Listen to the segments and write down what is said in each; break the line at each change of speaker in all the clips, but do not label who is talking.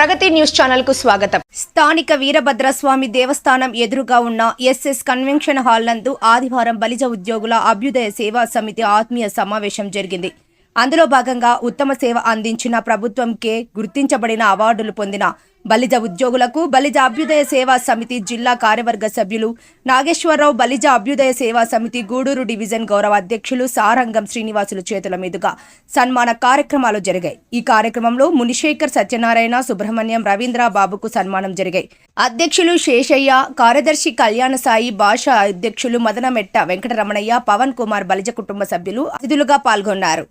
ప్రగతి news ఛానల్కు స్వాగతం.
స్థానిక వీరభద్రస్వామి దేవస్థానం ఎదురుగా ఉన్న ఎస్ఎస్ కన్వెన్షన్ హాల్ నందు ఆదివారం బలిజ ఉద్యోగుల అభ్యుదయ సేవా సమితి ఆత్మీయ సమావేశం జరిగింది. అందులో భాగంగా ఉత్తమ సేవ అందించిన ప్రభుత్వంకే గుర్తించబడిన అవార్డులు పొందిన బలిజ ఉద్యోగులకు బలిజ అభ్యుదయ సేవా సమితి జిల్లా కార్యవర్గ సభ్యులు నాగేశ్వరరావు బలిజ అభ్యుదయ సేవా సమితి గూడూరు డివిజన్ గౌరవ అధ్యక్షులు సారంగం శ్రీనివాసులు చేతుల మీదుగా సన్మాన కార్యక్రమాలు జరిగాయి. ఈ కార్యక్రమంలో మునిశేఖర్ సత్యనారాయణ సుబ్రహ్మణ్యం రవీంద్ర బాబుకు సన్మానం జరిగాయి. అధ్యక్షులు శేషయ్య కార్యదర్శి కళ్యాణ సాయి భాష అధ్యక్షులు మదనమెట్ట వెంకటరమణయ్య పవన్ కుమార్ బలిజ కుటుంబ సభ్యులు అతిథులుగా పాల్గొన్నారు.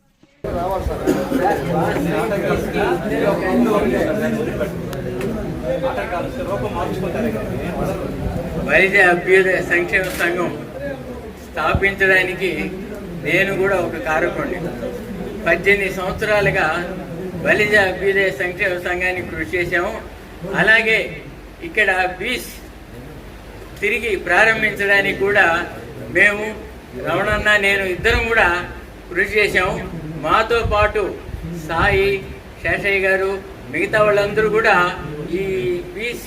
వైద్య అభ్యుదయ సంక్షేమ సంఘం స్థాపించడానికి నేను కూడా ఒక కారకుడిని పద్దెనిమిది సంవత్సరాలుగా బలిజ అభ్యుదయ సంక్షేమ సంఘానికి కృషి చేశాము. అలాగే ఇక్కడ బీచ్ తిరిగి ప్రారంభించడానికి కూడా మేము రమణన్న నేను ఇద్దరం కూడా కృషి చేశాము. మాతో పాటు సాయి శేషయ్య గారు మిగతా వాళ్ళందరూ కూడా ఈ పీస్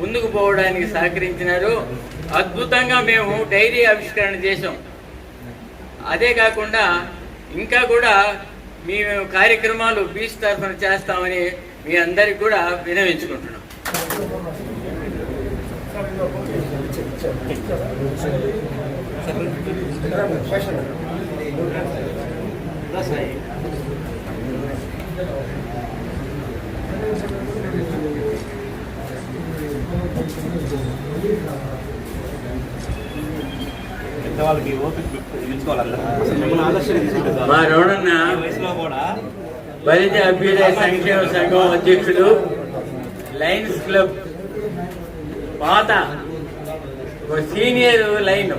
ముందుకు పోవడానికి సహకరించినారు. అద్భుతంగా మేము డైరీ ఆవిష్కరణ చేసాం అదే కాకుండా ఇంకా కూడా మీ కార్యక్రమాలు బీచ్ తరఫున చేస్తామని మీ అందరికి కూడా వినవించుకుంటున్నాం.
పెద్దవాళ్ళకి ఓపిక
మా అభ్యుదయ సంక్షేమ సంఘం అధ్యక్షుడు లయన్స్ క్లబ్ పాత ఒక సీనియర్ లైన్.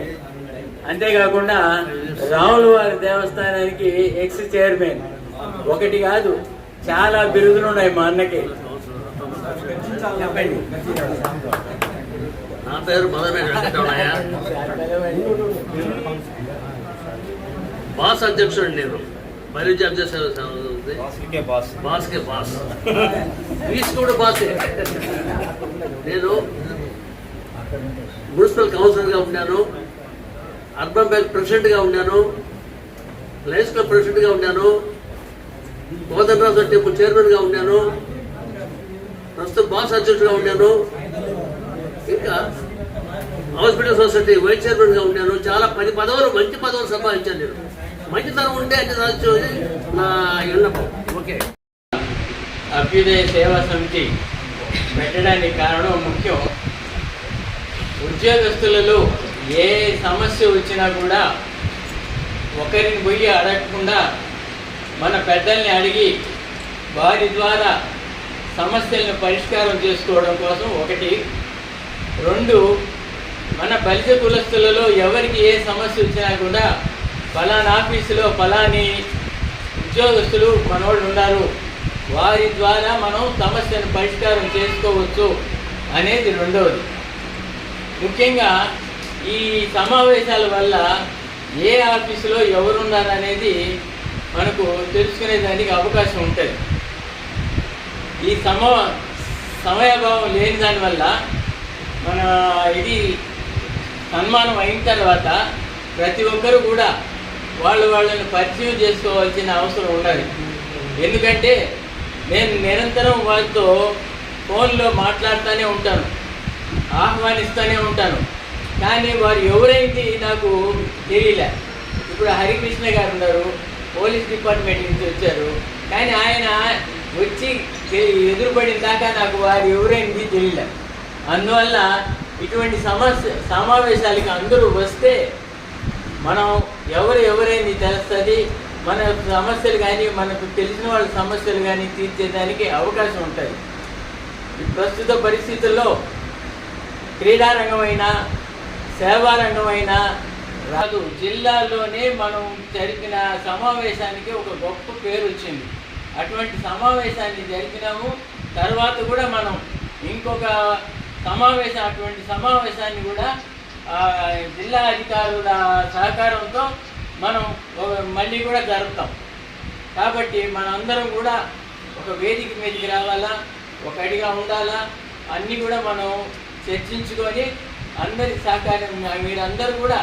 అంతేకాకుండా రాముల వారి దేవస్థానానికి ఎక్స్ చైర్మన్. ఒకటి కాదు చాలా బిరుదులు ఉన్నాయి మా అన్నకి. చెప్పండి.
పేరు మదనమైన వెంకటరమణయ్య బాస్ అధ్యక్షుడు నేను. అధ్యక్షుడు
బాస్కే బాస్.
బాస్కే బాస్. వీస్ కూడా బాసే నేను మున్సిపల్ కౌన్సిలర్గా ఉన్నాను. అర్బన్ బ్యాంక్ ప్రెసిడెంట్గా ఉన్నాను. లయన్స్ క్లబ్ ప్రెసిడెంట్గా ఉన్నాను. కోదండరాజు టెంపుల్ చైర్మన్గా ఉన్నాను. ప్రస్తుతం బాస్ అధ్యక్షుడిగా ఉన్నాను. ఇంకా హాస్పిటల్ సొసైటీ వైస్ చైర్మన్గా ఉన్నాను. చాలా పది పదవులు మంచి పదవులు సంపాదించాను నేను. మంచితనం ఉంటే అంటే సాధించు నా విన్నపం ఓకే.
అభ్యుదయ సేవా సమితి పెట్టడానికి కారణం ముఖ్యం. ఉద్యోగస్తులలో ఏ సమస్య వచ్చినా కూడా ఒకరిని పోయి అడగకుండా మన పెద్దల్ని అడిగి వారి ద్వారా సమస్యలను పరిష్కారం చేసుకోవడం కోసం ఒకటి. రెండు మన బలిజ కులస్తులలో ఎవరికి ఏ సమస్య వచ్చినా కూడా ఫలానా ఆఫీసులో ఫలాని ఉద్యోగస్తులు మనోళ్ళు ఉన్నారు వారి ద్వారా మనం సమస్యను పరిష్కారం చేసుకోవచ్చు అనేది రెండవది. ముఖ్యంగా ఈ సమావేశాల వల్ల ఏ ఆఫీసులో ఎవరున్నారనేది మనకు తెలుసుకునేదానికి అవకాశం ఉంటుంది. ఈ సమ సమయభావం లేని దానివల్ల మన ఇది సన్మానం అయిన తర్వాత ప్రతి ఒక్కరు కూడా వాళ్ళు వాళ్ళని పరిచయం చేసుకోవాల్సిన అవసరం ఉండాలి ఎందుకంటే నేను నిరంతరం వాళ్ళతో ఫోన్లో మాట్లాడుతూనే ఉంటాను ఆహ్వానిస్తూనే ఉంటాను. కానీ వారు ఎవరైంది నాకు తెలియలే ఇప్పుడు హరికృష్ణ గారు ఉన్నారు పోలీస్ డిపార్ట్మెంట్ నుంచి వచ్చారు. కానీ ఆయన వచ్చి ఎదురుపడిన దాకా నాకు వారు ఎవరైంది తెలియలే. అందువల్ల ఇటువంటి సమస్య సమావేశాలకి అందరూ వస్తే మనం ఎవరు ఎవరైంది తెలుస్తుంది? మన సమస్యలు కానీ మనకు తెలిసిన వాళ్ళ సమస్యలు కానీ తీర్చేదానికి అవకాశం ఉంటుంది. ప్రస్తుత పరిస్థితుల్లో క్రీడారంగమైనా సేవారంగమైనా రాదు. జిల్లాలోనే మనం జరిపిన సమావేశానికి ఒక గొప్ప పేరు వచ్చింది అటువంటి సమావేశాన్ని జరిపినాము. తర్వాత కూడా మనం ఇంకొక సమావేశం అటువంటి సమావేశాన్ని కూడా జిల్లా అధికారుల సహకారంతో మనం ఒక- మళ్ళీ కూడా జరుపుతాం. కాబట్టి మనందరం కూడా ఒక వేదిక మీదకి రావాలా ఒకటిగా ఉండాలా అన్నీ కూడా మనం చర్చించుకొని అందరి సహకారం మీరందరూ కూడా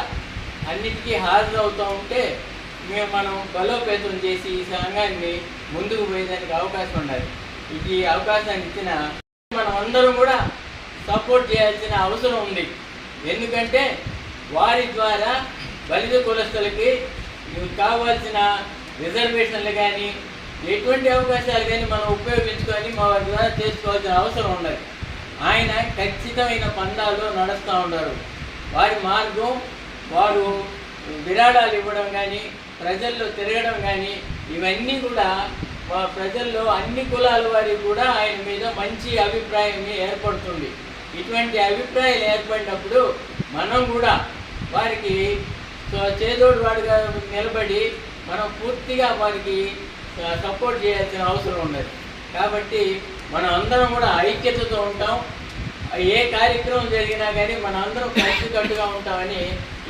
అన్నిటికీ హాజరవుతూ ఉంటే మేము మనం బలోపేతం చేసి ఈ సంఘాన్ని ముందుకు పోయేదానికి అవకాశం ఉండాలి. ఇది అవకాశాన్ని ఇచ్చిన మనం అందరం కూడా సపోర్ట్ చేయాల్సిన అవసరం ఉంది. ఎందుకంటే వారి ద్వారా బలిత కులస్తులకి కావాల్సిన రిజర్వేషన్లు కానీ ఎటువంటి అవకాశాలు కానీ మనం ఉపయోగించుకొని మా వారి ద్వారా చేసుకోవాల్సిన అవసరం ఉన్నది. ఆయన ఖచ్చితమైన పందాలు నడుస్తూ ఉన్నారు. వారి మార్గం వారు విరాళాలు ఇవ్వడం కానీ ప్రజల్లో తిరగడం కానీ ఇవన్నీ కూడా ప్రజల్లో అన్ని కులాల వారికి కూడా ఆయన మీద మంచి అభిప్రాయం ఏర్పడుతుంది. ఇటువంటి అభిప్రాయాలు ఏర్పడినప్పుడు మనం కూడా వారికి చేదోడు వాడిగా నిలబడి మనం పూర్తిగా వారికి సపోర్ట్ చేయాల్సిన అవసరం ఉన్నది కాబట్టి మనం అందరం కూడా ఐక్యతతో ఉంటాం. ఏ కార్యక్రమం జరిగినా కానీ మన అందరం కలిసికట్టుగా ఉంటామని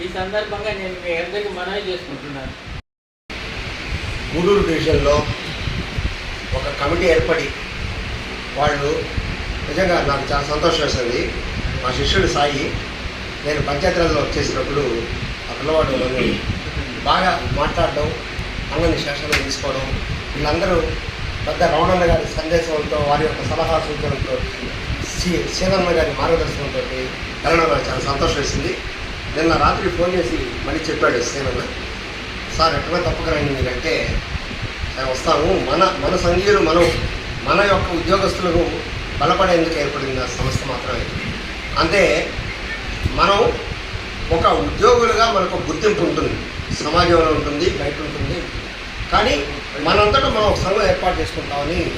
ఈ సందర్భంగా నేను మీ అందరికీ మనవి చేసుకుంటున్నాను.
గూడూరు డివిజన్లో ఒక కమిటీ ఏర్పడి వాళ్ళు నిజంగా నాకు చాలా సంతోషం వేస్తుంది. మా శిష్యుడు సాయి నేను పంచాయతీరాజ్లో వచ్చేసినప్పుడు ఆ పిల్లవాడు బాగా మాట్లాడడం అన్నని శాసనం తీసుకోవడం వీళ్ళందరూ పెద్ద రమణన్న గారి సందేశంతో వారి యొక్క సలహా సూచనలతో సి సీనన్న గారి మార్గదర్శనంతో వెళ్ళడం నాకు చాలా సంతోషం వేసింది. నిన్న రాత్రి ఫోన్ చేసి మళ్ళీ చెప్పాడు సీనన్న సార్ ఎక్కడ తప్పకరండి మీరంటే వస్తాము. మన మన సంఘీయులు మనం మన యొక్క ఉద్యోగస్తులకు బలపడేందుకు ఏర్పడిన సంస్థ మాత్రమే. అంటే మనం ఒక ఉద్యోగులుగా మనకు గుర్తింపు ఉంటుంది. సమాజంలో ఉంటుంది బయట ఉంటుంది. కానీ మనంతటా మనం ఒక సంఘం ఏర్పాటు చేసుకుంటామని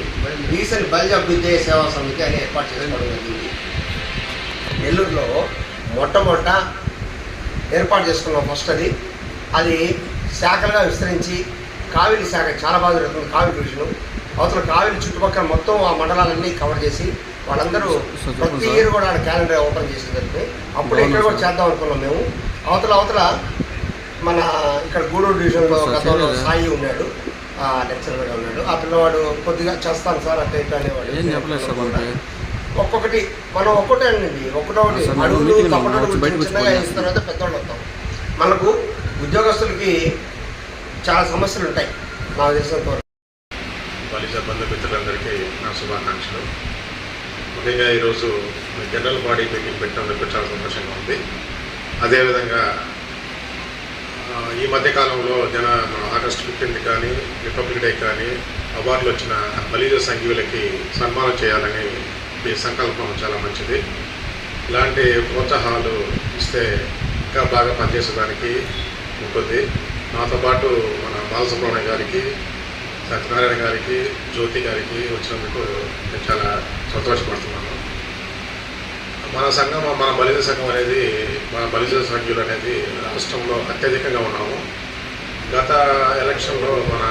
రీసెంట్ బల్జ్ అభ్యుదయ సేవా సమితి అని ఏర్పాటు చేసుకోవడం జరిగింది. నెల్లూరులో మొట్టమొదట ఏర్పాటు చేసుకున్నాం ఫస్ట్ అది. అది శాఖలుగా విస్తరించి కావిలి శాఖ చాలా బాగా జరుగుతుంది. కావిలి డివిజను. అవతల కావిలి చుట్టుపక్కల మొత్తం ఆ మండలాలన్నీ కవర్ చేసి వాళ్ళందరూ ప్రతి ఇయర్ కూడా క్యాలెండర్ ఓపెన్ చేసి జరిగింది అప్పుడు ఇక్కడ కూడా చేద్దాం అనుకున్నాం మేము. అవతల అవతల మన ఇక్కడ గూడూరు డివిజన్లో గతంలో సాయి ఉన్నాడు. లెక్చరర్గా ఉన్నాడు. ఆ పిల్లవాడు కొద్దిగా చేస్తాను సార్ అంటే ఇట్లా అనేవాడు. ఒక్కొక్కటి మనం ఒక్కటే అండి ఒక్కటొకటి అడుగులు
వచ్చి
చిన్నగా వేసిన తర్వాత పెద్దవాళ్ళు వస్తాం. మనకు ఉద్యోగస్తులకి చాలా సమస్యలు ఉంటాయి. నాకు తెలిసినంత పాలిసా
బలిజ మిత్రులందరికీ నా శుభాకాంక్షలు. ముఖ్యంగా ఈరోజు జనరల్ బాడీ మీటింగ్ పెట్టినందుకు చాలా సంతోషంగా ఉంది. అదేవిధంగా ఈ మధ్యకాలంలో జన మన ఆగస్టు ఫిఫ్టీన్త్ కానీ రిపబ్లిక్ డే కానీ అవార్డులు వచ్చిన బలిజా సంఘీయులకి సన్మానం చేయాలని ఈ సంకల్పం చాలా మంచిది. ఇలాంటి ప్రోత్సాహాలు ఇస్తే ఇంకా బాగా పనిచేసేదానికి ఉంటుంది. నాతో పాటు మన బాలసుబ్రహ్మణ్య గారికి సత్యనారాయణ గారికి జ్యోతి గారికి వచ్చినందుకు నేను చాలా సంతోషపడుతున్నాను. మన సంఘం మన బలిజ సంఘం అనేది మన బలిజ సంఘ్యులు అనేది రాష్ట్రంలో అత్యధికంగా ఉన్నాము. గత ఎలక్షన్లో మన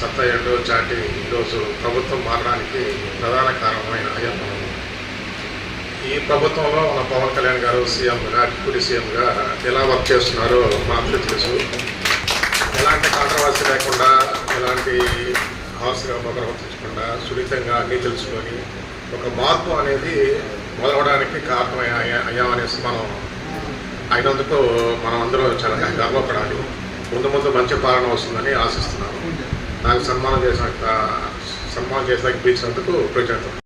సత్తయ్యడు చాటి ఈరోజు ప్రభుత్వం మారడానికి ప్రధాన కారణమైన అయ్యప్ప ఈ ప్రభుత్వంలో మన పవన్ కళ్యాణ్ గారు సీఎంగా డిప్యూటీ సీఎంగా ఎలా వర్క్ చేస్తున్నారో మా అందరికీ తెలుసు. ఎలాంటి కాంట్రవర్సీ లేకుండా ఎలాంటి హాస్గా ప్రవర్తించకుండా సున్నితంగా అన్నీ తెలుసుకొని ఒక మార్పు అనేది మొదలవడానికి కారణమై అయ్యామనేసి మనం అయినందుకు మనం అందరూ చాలా గర్వపడాలి. ముందు ముందు మంచి పాలన వస్తుందని ఆశిస్తున్నాను. నాకు సన్మానం చేసిన సన్మానం చేసిన పిలిచినందుకు కృతజ్ఞతలు.